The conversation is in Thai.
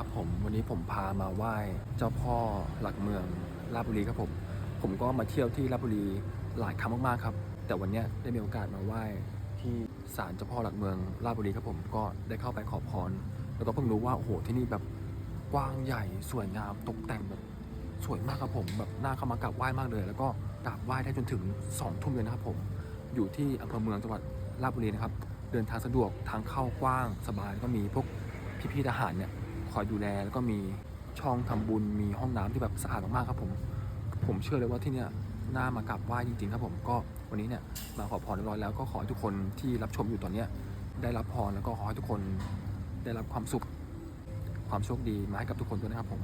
ครับผมวันนี้ผมพามาไหว้เจ้าพ่อหลักเมืองราชบุรีครับผม ผมก็มาเที่ยวที่ราชบุรีหลายครั้งมากๆครับ แต่วันนี้ได้มีโอกาสมาไหว้ที่ศาลเจ้าพ่อหลักเมืองราชบุรีครับผมก็ได้เข้าไปขอพร แล้วก็เพิ่งรู้ว่าโอ้โหที่นี่แบบกว้างใหญ่สวยงามตกแต่งแบบสวยมากครับผมแบบน่าเข้ามากราบไหว้มากเลย แล้วก็กราบไหว้ได้จนถึงสองทุ่มเลยนะครับผมอยู่ที่อำเภอเมืองจังหวัดราชบุรีนะครับเดินทางสะดวกทางเข้ากว้างสบายแล้วก็มีพวกพี่ๆทหารเนี่ย คอยดูแล แล้วก็มีช่องทำบุญมีห้องน้ำที่แบบสะอาดมากๆครับผม ผมเชื่อเลยว่าที่เนี่ยน่ามากราบไหว้จริงๆครับผมก็วันนี้เนี่ยมาขอพรเรียบร้อยแล้วก็ขอให้ทุกคนที่รับชมอยู่ตอนเนี้ยได้รับพรแล้วก็ขอให้ทุกคนได้รับความสุขความโชคดีมาให้กับทุกคนด้วยนะครับผม